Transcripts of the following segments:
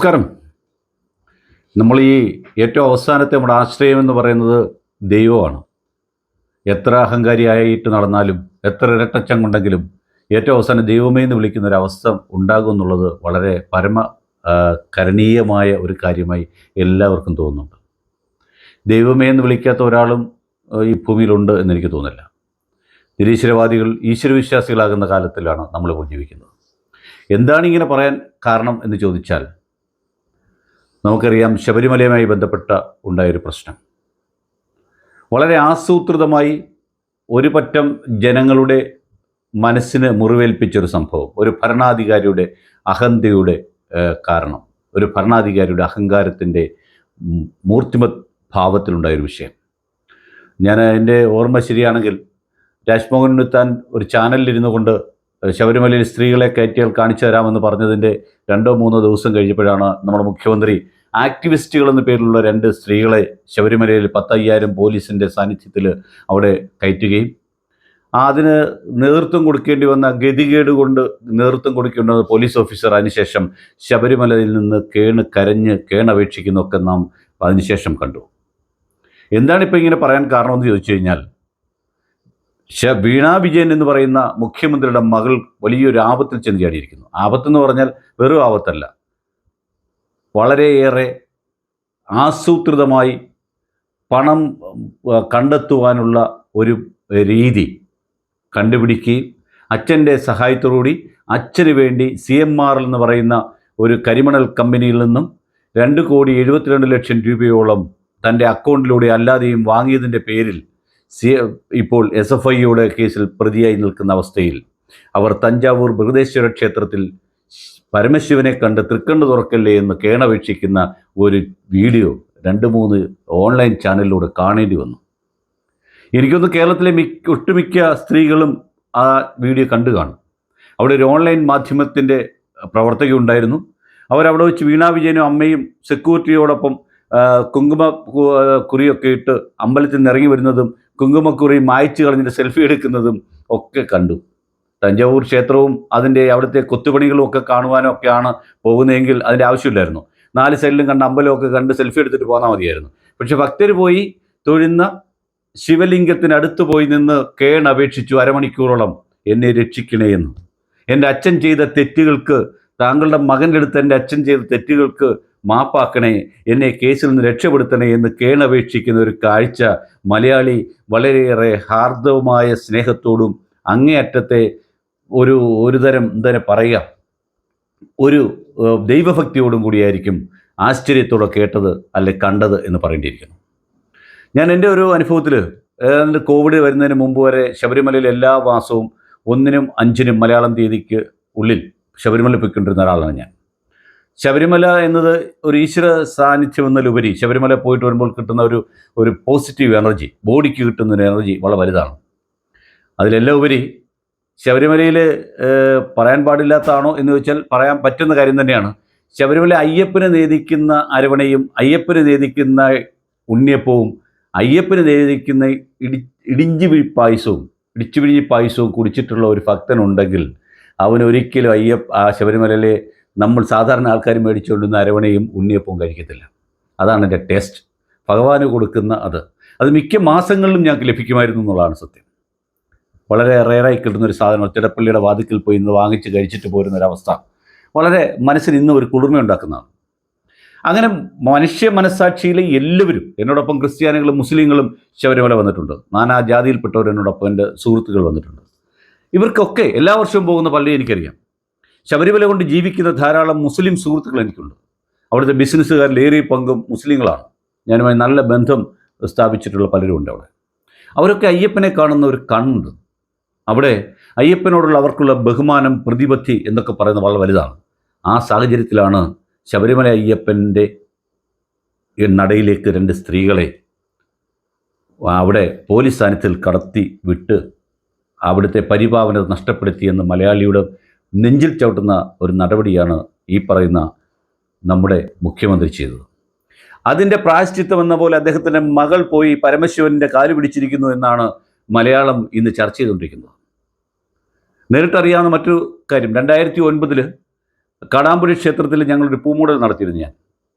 നമസ്കാരം. നമ്മൾ ഈ ഏറ്റവും അവസാനത്തെ നമ്മുടെ ആശ്രയം എന്ന് പറയുന്നത് ദൈവമാണ്. എത്ര അഹങ്കാരിയായിട്ട് നടന്നാലും എത്ര ഇരട്ടച്ചം കൊണ്ടെങ്കിലും ഏറ്റവും അവസാനം ദൈവമേ എന്ന് വിളിക്കുന്ന ഒരു അവസ്ഥ ഉണ്ടാകും എന്നുള്ളത് വളരെ പരമ കരണീയമായ ഒരു കാര്യമായി എല്ലാവർക്കും തോന്നുന്നുണ്ട്. ദൈവമേ എന്ന് വിളിക്കാത്ത ഒരാളും ഈ ഭൂമിയിലുണ്ട് എന്നെനിക്ക് തോന്നില്ല നിരീശ്വരവാദികൾ ഈശ്വരവിശ്വാസികളാകുന്ന കാലത്തിലാണ് നമ്മളിപ്പോൾ ജീവിക്കുന്നത്. എന്താണ് ഇങ്ങനെ പറയാൻ കാരണം എന്ന് ചോദിച്ചാൽ നമുക്കറിയാം ശബരിമലയുമായി ബന്ധപ്പെട്ട ഉണ്ടായൊരു പ്രശ്നം. വളരെ ആസൂത്രിതമായി ഒരു പറ്റം ജനങ്ങളുടെ മനസ്സിന് മുറിവേൽപ്പിച്ചൊരു സംഭവം ഒരു ഭരണാധികാരിയുടെ അഹന്തയുടെ കാരണം ഒരു ഭരണാധികാരിയുടെ അഹങ്കാരത്തിന്റെ മൂർത്തിമത് ഭാവത്തിലുണ്ടായൊരു വിഷയം. ഞാൻ എന്റെ ഓർമ്മ ശരിയാണെങ്കിൽ രാജ്മോഹൻ ഉണ്ണിത്താൻ ഒരു ചാനലിലിരുന്നു കൊണ്ട് ശബരിമലയിൽ സ്ത്രീകളെ കയറ്റിയാൽ കാണിച്ചു തരാമെന്ന് പറഞ്ഞതിന്റെ രണ്ടോ മൂന്നോ ദിവസം കഴിഞ്ഞപ്പോഴാണ് നമ്മുടെ മുഖ്യമന്ത്രി ആക്ടിവിസ്റ്റുകൾ എന്ന പേരിലുള്ള രണ്ട് സ്ത്രീകളെ ശബരിമലയിൽ പത്തയ്യായിരം പോലീസിന്റെ സാന്നിധ്യത്തിൽ അവിടെ കയറ്റുകയും അതിന് നേതൃത്വം കൊടുക്കേണ്ടി വന്ന ഗതികേട് കൊണ്ട് നേതൃത്വം കൊടുക്കേണ്ടി പോലീസ് ഓഫീസർ അതിനുശേഷം ശബരിമലയിൽ നിന്ന് കേണ് കരഞ്ഞ് കേണപേക്ഷിക്കുന്നൊക്കെ നാം അതിനുശേഷം കണ്ടു. എന്താണ് ഇപ്പോൾ ഇങ്ങനെ പറയാൻ കാരണമെന്ന് ചോദിച്ചു കഴിഞ്ഞാൽ വീണ വിജയൻ എന്ന് പറയുന്ന മുഖ്യമന്ത്രിയുടെ മകൾ വലിയൊരു ആപത്തിൽ ചെന്ന് ചാടിയിരിക്കുന്നു. ആപത്തെന്ന് പറഞ്ഞാൽ വെറും ആപത്തല്ല. വളരെയേറെ ആസൂത്രിതമായി പണം കണ്ടെത്തുവാനുള്ള ഒരു രീതി കണ്ടുപിടിക്കുകയും അച്ഛന്റെ സഹായത്തോടുകൂടി അച്ഛന് വേണ്ടി സി എം ആർ എന്ന് പറയുന്ന ഒരു കരിമണൽ കമ്പനിയിൽ നിന്നും രണ്ട് കോടി എഴുപത്തിരണ്ട് ലക്ഷം രൂപയോളം തന്റെ അക്കൗണ്ടിലൂടെ അല്ലാതെയും വാങ്ങിയതിന്റെ പേരിൽ സി ഇപ്പോൾ എസ് എഫ് ഐയുടെ കേസിൽ പ്രതിയായി നിൽക്കുന്ന അവസ്ഥയിൽ അവർ തഞ്ചാവൂർ ബൃഹദേശ്വര ക്ഷേത്രത്തിൽ പരമശിവനെ കണ്ട് തൃക്കണ്ണ് തുറക്കല്ലേ എന്ന് കേണപേക്ഷിക്കുന്ന ഒരു വീഡിയോ രണ്ട് മൂന്ന് ഓൺലൈൻ ചാനലിലൂടെ കാണേണ്ടി വന്നു. എനിക്കൊന്ന് കേരളത്തിലെ മിക്ക ഒട്ടുമിക്ക സ്ത്രീകളും ആ വീഡിയോ കണ്ടു കാണും. അവിടെ ഒരു ഓൺലൈൻ മാധ്യമത്തിന്റെ പ്രവർത്തകയുണ്ടായിരുന്നു. അവരവിടെ വെച്ച് വീണാ വിജയനും അമ്മയും സെക്യൂരിറ്റിയോടൊപ്പം കുങ്കുമ കുറിയൊക്കെ ഇട്ട് അമ്പലത്തിൽ നിന്ന് ഇറങ്ങി വരുന്നതും കുങ്കുമക്കുറി മായ്ച്ചു കളഞ്ഞിട്ട് സെൽഫി എടുക്കുന്നതും ഒക്കെ കണ്ടു. തഞ്ചാവൂർ ക്ഷേത്രവും അതിന്റെ അവിടുത്തെ കൊത്തുപണികളും ഒക്കെ കാണുവാനും ഒക്കെയാണ് പോകുന്നതെങ്കിൽ അതിന്റെ ആവശ്യമില്ലായിരുന്നു. നാല് സൈഡിലും കണ്ട അമ്പലമൊക്കെ കണ്ട് സെൽഫി എടുത്തിട്ട് പോന്നാൽ മതിയായിരുന്നു. പക്ഷെ ഭക്തർ പോയി തൊഴുന്ന ശിവലിംഗത്തിനടുത്ത് പോയി നിന്ന് കേണപേക്ഷിച്ചു അരമണിക്കൂറോളം എന്നെ രക്ഷിക്കണേ എന്ന്. എന്റെ അച്ഛൻ ചെയ്ത തെറ്റുകൾക്ക് താങ്കളുടെ മകന്റെ അടുത്ത് എന്റെ അച്ഛൻ ചെയ്ത തെറ്റുകൾക്ക് മാപ്പാക്കണേ എന്നെ കേസിൽ നിന്ന് രക്ഷപ്പെടുത്തണേ എന്ന് കേണപേക്ഷിക്കുന്ന ഒരു കാഴ്ച മലയാളി വളരെയേറെ ഹാർദവുമായ സ്നേഹത്തോടും അങ്ങേയറ്റത്തെ ഒരു ഒരു തരം എന്താ പറയുക ഒരു ദൈവഭക്തിയോടും കൂടിയായിരിക്കും ആശ്ചര്യത്തോടെ കേട്ടത് അല്ലെ കണ്ടത് എന്ന് പറയേണ്ടിയിരിക്കുന്നു. ഞാൻ എന്റെ ഒരു അനുഭവത്തിൽ കോവിഡ് വരുന്നതിന് മുമ്പ് വരെ ശബരിമലയിൽ എല്ലാ മാസവും ഒന്നിനും അഞ്ചിനും മലയാളം തീയതിക്ക് ഉള്ളിൽ ശബരിമല പോയിക്കൊണ്ടിരുന്ന ഒരാളാണ് ഞാൻ. ശബരിമല എന്നത് ഒരു ഈശ്വര സാന്നിധ്യം എന്നതിലുപരി ശബരിമല പോയിട്ട് വരുമ്പോൾ കിട്ടുന്ന ഒരു ഒരു പോസിറ്റീവ് എനർജി ബോഡിക്ക് കിട്ടുന്ന ഒരു എനർജി വളരെ വലുതാണ്. അതിലെല്ലാം ഉപരി ശബരിമലയിൽ പറയാൻ പാടില്ലാത്തതാണോ എന്ന് ചോദിച്ചാൽ പറയാൻ പറ്റുന്ന കാര്യം തന്നെയാണ്. ശബരിമല അയ്യപ്പനെ നേദിക്കുന്ന അരവണയും അയ്യപ്പനെ നേദിക്കുന്ന ഉണ്ണിയപ്പവും അയ്യപ്പനെ നേദിക്കുന്ന ഇടി ഇടിഞ്ചി പായസവും ഇടിച്ചു പിഴിഞ്ഞി പായസവും കുടിച്ചിട്ടുള്ള ഒരു ഭക്തനുണ്ടെങ്കിൽ അവനൊരിക്കലും അയ്യപ്പ ആ ശബരിമലയിലെ നമ്മൾ സാധാരണ ആൾക്കാർ മേടിച്ചുകൊണ്ടുന്ന അരവണയും ഉണ്ണിയപ്പവും കഴിക്കത്തില്ല. അതാണ് എന്റെ ടേസ്റ്റ് ഭഗവാന് കൊടുക്കുന്ന അത്. അത് മിക്ക മാസങ്ങളിലും ഞങ്ങൾക്ക് ലഭിക്കുമായിരുന്നു എന്നുള്ളതാണ് സത്യം. വളരെ റെയറായി കിട്ടുന്ന ഒരു സാധനം. ഒറ്റടപ്പള്ളിയുടെ വാതിക്കൽ പോയി ഇന്ന് വാങ്ങിച്ച് കഴിച്ചിട്ട് പോരുന്ന ഒരവസ്ഥ വളരെ മനസ്സിന് ഇന്നും ഒരു കുളിർമ ഉണ്ടാക്കുന്നതാണ് അങ്ങനെ മനുഷ്യ മനസ്സാക്ഷിയിലെ എല്ലാവരും എന്നോടൊപ്പം ക്രിസ്ത്യാനികളും മുസ്ലിങ്ങളും ശബരിമല വന്നിട്ടുണ്ട്. നാനാ ജാതിയിൽപ്പെട്ടവർ എന്നോടൊപ്പം എന്റെ സുഹൃത്തുക്കൾ വന്നിട്ടുണ്ട്. ഇവർക്കൊക്കെ എല്ലാ വർഷവും പോകുന്ന പള്ളി എനിക്കറിയാം. ശബരിമല കൊണ്ട് ജീവിക്കുന്ന ധാരാളം മുസ്ലിം സുഹൃത്തുക്കൾ എനിക്കുണ്ട്. അവിടുത്തെ ബിസിനസ്സുകാരിൽ ഏറിയ പങ്കും മുസ്ലിങ്ങളാണ്. ഞാനുമായി നല്ല ബന്ധം സ്ഥാപിച്ചിട്ടുള്ള പലരും ഉണ്ട് അവിടെ. അവരൊക്കെ അയ്യപ്പനെ കാണുന്ന ഒരു കണ്ണുണ്ട്. അവിടെ അയ്യപ്പനോടുള്ള അവർക്കുള്ള ബഹുമാനം പ്രതിപത്തി എന്നൊക്കെ പറയുന്നത് വളരെ വലുതാണ്. ആ സാഹചര്യത്തിലാണ് ശബരിമല അയ്യപ്പന്റെ നടയിലേക്ക് രണ്ട് സ്ത്രീകളെ അവിടെ പോലീസ് സാന്നിധ്യത്തിൽ കടത്തി വിട്ട് അവിടുത്തെ പരിപാവന നഷ്ടപ്പെടുത്തിയെന്ന് മലയാളിയുടെ നെഞ്ചിൽ ചവിട്ടുന്ന ഒരു നടപടിയാണ് ഈ പറയുന്ന നമ്മുടെ മുഖ്യമന്ത്രി ചെയ്തത്. അതിന്റെ പ്രായശ്ചിത്തം എന്ന പോലെ അദ്ദേഹത്തിന്റെ മകൾ പോയി പരമശിവന്റെ കാൽ പിടിച്ചിരിക്കുന്നു എന്നാണ് മലയാളം ഇന്ന് ചർച്ച ചെയ്തുകൊണ്ടിരിക്കുന്നത്. നേരിട്ടറിയാവുന്ന മറ്റൊരു കാര്യം രണ്ടായിരത്തി ഒൻപതിൽ കടാമ്പുഴി ക്ഷേത്രത്തിൽ ഞങ്ങളൊരു പൂമൂടൽ നടത്തിയിരുന്നു ഞാൻ.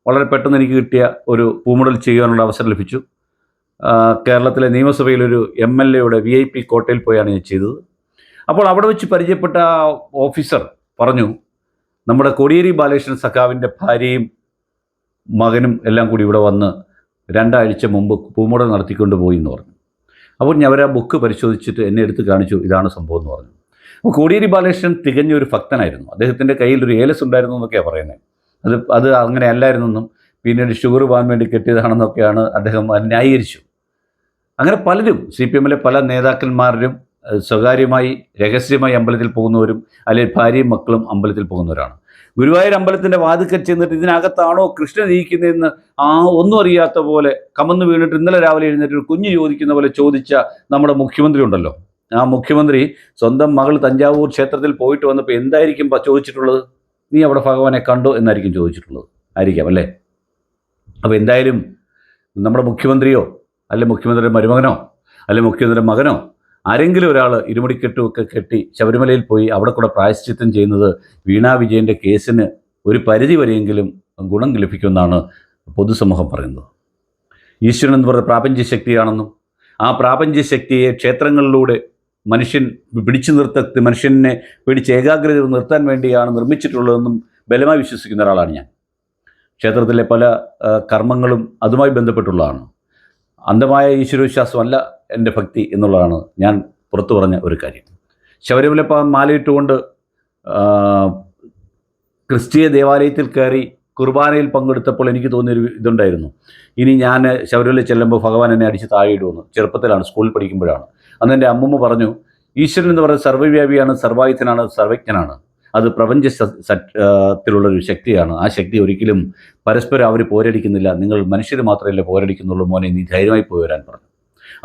വളരെ പെട്ടെന്ന് എനിക്ക് കിട്ടിയ ഒരു പൂമൂടൽ ചെയ്യാനുള്ള അവസരം ലഭിച്ചു. കേരളത്തിലെ നിയമസഭയിലൊരു എം എൽ എയുടെ വി ഐ പി കോട്ടയിൽ പോയാണ് ഞാൻ ചെയ്തത്. അപ്പോൾ അവിടെ വെച്ച് പരിചയപ്പെട്ട ഓഫീസർ പറഞ്ഞു നമ്മുടെ കോടിയേരി ബാലകൃഷ്ണൻ സഖാവിന്റെ ഭാര്യയും മകനും എല്ലാം കൂടി ഇവിടെ വന്ന് രണ്ടാഴ്ച മുമ്പ് പൂമുട നടത്തിക്കൊണ്ട് പോയി എന്ന് പറഞ്ഞു. അപ്പോൾ ഞാൻ അവർ ആ ബുക്ക് പരിശോധിച്ചിട്ട് എന്നെ എടുത്ത് കാണിച്ചു ഇതാണ് സംഭവം എന്ന് പറഞ്ഞു. അപ്പോൾ കോടിയേരി ബാലകൃഷ്ണൻ തികഞ്ഞ ഒരു ഭക്തനായിരുന്നു. അദ്ദേഹത്തിന്റെ കയ്യിൽ ഒരു ഏലസ് ഉണ്ടായിരുന്നു എന്നൊക്കെയാണ് പറയുന്നത്. അത് അത് അങ്ങനെ അല്ലായിരുന്നെന്നും പിന്നീട് ഷുഗർ പോകാൻ വേണ്ടി കെട്ടിയതാണെന്നൊക്കെയാണ് അദ്ദേഹം ന്യായീകരിച്ചു. അങ്ങനെ പലരും സി പി എമ്മിലെ പല നേതാക്കന്മാരും സ്വകാര്യമായി രഹസ്യമായി അമ്പലത്തിൽ പോകുന്നവരും അല്ലെങ്കിൽ ഭാര്യയും മക്കളും അമ്പലത്തിൽ പോകുന്നവരാണ്. ഗുരുവായൂർ അമ്പലത്തിന്റെ വാതിക്കൽ ചെന്നിട്ട് ഇതിനകത്താണോ കൃഷ്ണൻ ഇരിക്കുന്നതെന്ന് ആ ഒന്നും അറിയാത്ത പോലെ കമന്ന് വീണിട്ട് ഇന്നലെ രാവിലെ എഴുന്നേറ്റ് ഒരു കുഞ്ഞ് ചോദിക്കുന്ന പോലെ ചോദിച്ച നമ്മുടെ മുഖ്യമന്ത്രി ഉണ്ടല്ലോ. ആ മുഖ്യമന്ത്രി സ്വന്തം മകൾ തഞ്ചാവൂർ ക്ഷേത്രത്തിൽ പോയിട്ട് വന്നപ്പോൾ എന്തായിരിക്കും ചോദിച്ചിട്ടുള്ളത്? നീ അവിടെ ഭഗവാനെ കണ്ടോ എന്നായിരിക്കും ചോദിച്ചിട്ടുള്ളത്. ആയിരിക്കാം അല്ലേ? അപ്പോൾ എന്തായാലും നമ്മുടെ മുഖ്യമന്ത്രിയോ അല്ലെ മുഖ്യമന്ത്രിയുടെ മരുമകനോ അല്ലെ മുഖ്യമന്ത്രിയുടെ മകനോ ആരെങ്കിലും ഒരാൾ ഇരുമുടിക്കെട്ടുമൊക്കെ കെട്ടി ശബരിമലയിൽ പോയി അവിടെ കൂടെ പ്രായശ്ചിത്തം ചെയ്യുന്നത് വീണാ വിജയന്റെ കേസിന് ഒരു പരിധി വരെയെങ്കിലും ഗുണം ലഭിക്കുമെന്നാണ് പൊതുസമൂഹം പറയുന്നത്. ഈശ്വരൻ എന്ന് പറയുന്ന പ്രാപഞ്ചിക ശക്തിയാണെന്നും ആ പ്രാപഞ്ച ശക്തിയെ ക്ഷേത്രങ്ങളിലൂടെ മനുഷ്യൻ പിടിച്ചു നിർത്ത മനുഷ്യനെ പിടിച്ച് ഏകാഗ്രത നിർത്താൻ വേണ്ടിയാണ് നിർമ്മിച്ചിട്ടുള്ളതെന്നും ബലമായി വിശ്വസിക്കുന്ന ഒരാളാണ് ഞാൻ. ക്ഷേത്രത്തിലെ പല കർമ്മങ്ങളും അതുമായി ബന്ധപ്പെട്ടുള്ളതാണ്. അന്ധമായ ഈശ്വരവിശ്വാസമല്ല എന്റെ ഭക്തി എന്നുള്ളതാണ് ഞാൻ പുറത്തു പറഞ്ഞ ഒരു കാര്യം. ശബരിമല മാലയിട്ടുകൊണ്ട് ക്രിസ്തീയ ദേവാലയത്തിൽ കയറി കുർബാനയിൽ പങ്കെടുത്തപ്പോൾ എനിക്ക് തോന്നിയൊരു ഇതുണ്ടായിരുന്നു. ഇനി ഞാൻ ശബരിമല ചെല്ലുമ്പോൾ ഭഗവാൻ എന്നെ അടിച്ച് താഴെയിടുമെന്ന് ചെറുപ്പത്തിലാണ് സ്കൂളിൽ പഠിക്കുമ്പോഴാണ്. അന്ന് എന്റെ അമ്മമ്മ പറഞ്ഞു ഈശ്വരൻ എന്ന് പറയുന്നത് സർവവ്യാപിയാണ് സർവായുധനാണ് സർവജ്ഞനാണ്. അത് പ്രപഞ്ച ത്തിലുള്ളൊരു ശക്തിയാണ്. ആ ശക്തി ഒരിക്കലും പരസ്പരം അവർ പോരടിക്കുന്നില്ല. നിങ്ങൾ മനുഷ്യർ മാത്രമല്ലേ പോരടിക്കുന്നുള്ളൂ മോനെ നീ ധൈര്യമായി പോയി വരാൻ പറഞ്ഞു.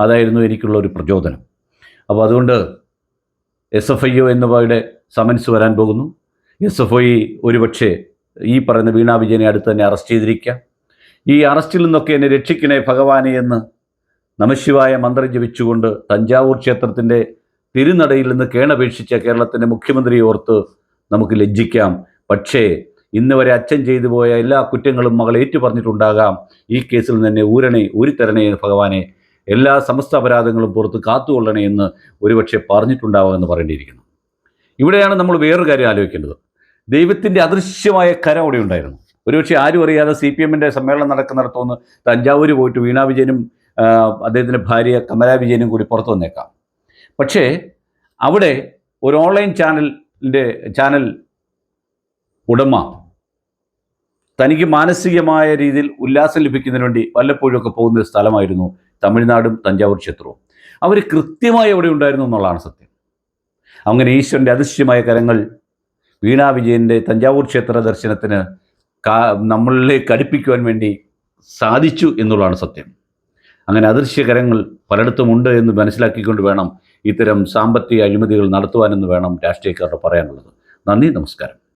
അതായിരുന്നു എനിക്കുള്ള ഒരു പ്രചോദനം. അപ്പോൾ അതുകൊണ്ട് എസ് എഫ് ഐ ഒ എന്നിവയുടെ സമൻസ് വരാൻ പോകുന്നു. എസ് എഫ് ഐ ഒരുപക്ഷെ ഈ പറയുന്ന വീണാ വിജയനെ അടുത്ത് തന്നെ അറസ്റ്റ് ചെയ്തിരിക്കാം. ഈ അറസ്റ്റിൽ നിന്നൊക്കെ എന്നെ രക്ഷിക്കണേ ഭഗവാനെ എന്ന് നമശിവായ മന്ത്രം ജപിച്ചുകൊണ്ട് തഞ്ചാവൂർ ക്ഷേത്രത്തിന്റെ തിരുനടയിൽ നിന്ന് കേണപേക്ഷിച്ച കേരളത്തിന്റെ മുഖ്യമന്ത്രിയെ ഓർത്ത് നമുക്ക് ലജ്ജിക്കാം. പക്ഷേ ഇന്ന് വരെ അച്ഛൻ ചെയ്തു പോയ എല്ലാ കുറ്റങ്ങളും മകൾ ഏറ്റു പറഞ്ഞിട്ടുണ്ടാകാം ഈ കേസിൽ തന്നെ ഊരണേ ഊരിത്തരണേ ഭഗവാനെ. എല്ലാ സമസ്ത അപരാധങ്ങളും പുറത്ത് കാത്തുകൊള്ളണേ എന്ന് ഒരുപക്ഷെ പറഞ്ഞിട്ടുണ്ടാവാമെന്ന് പറയേണ്ടിയിരിക്കുന്നു. ഇവിടെയാണ് നമ്മൾ വേറൊരു കാര്യം ആലോചിക്കേണ്ടത്. ദൈവത്തിന്റെ അദൃശ്യമായ കരം അവിടെ ഉണ്ടായിരുന്നു. ഒരുപക്ഷെ ആരും അറിയാതെ സി പി എമ്മിന്റെ സമ്മേളനം നടക്കുന്നിടത്തുനിന്ന് തഞ്ചാവൂർ പോയിട്ട് വീണാ വിജയനും അദ്ദേഹത്തിന്റെ ഭാര്യ കമലാ വിജയനും കൂടി പുറത്തു വന്നേക്കാം. പക്ഷേ അവിടെ ഒരു ഓൺലൈൻ ചാനലിന്റെ ചാനൽ ഉടമ. തനിക്ക് മാനസികമായ രീതിയിൽ ഉല്ലാസം ലഭിക്കുന്നതിന് വേണ്ടി വല്ലപ്പോഴുമൊക്കെ പോകുന്ന ഒരു സ്ഥലമായിരുന്നു തമിഴ്നാടും തഞ്ചാവൂർ ക്ഷേത്രവും. അവർ കൃത്യമായി അവിടെ ഉണ്ടായിരുന്നു എന്നുള്ളതാണ് സത്യം. അങ്ങനെ ഈശ്വരന്റെ അദൃശ്യമായ കരങ്ങൾ വീണാ വിജയന്റെ തഞ്ചാവൂർ ക്ഷേത്ര ദർശനത്തിന് കാ നമ്മളിലേക്ക് അടുപ്പിക്കുവാൻ വേണ്ടി സാധിച്ചു എന്നുള്ളതാണ് സത്യം. അങ്ങനെ അദൃശ്യകരങ്ങൾ പലയിടത്തും പലയിടത്തുമുണ്ട് എന്ന് മനസ്സിലാക്കിക്കൊണ്ട് വേണം ഇത്തരം സാമ്പത്തിക അഴിമതികൾ നടത്തുവാനെന്ന് വേണം രാഷ്ട്രീയക്കാരുടെ പറയാനുള്ളത്. നന്ദി നമസ്കാരം.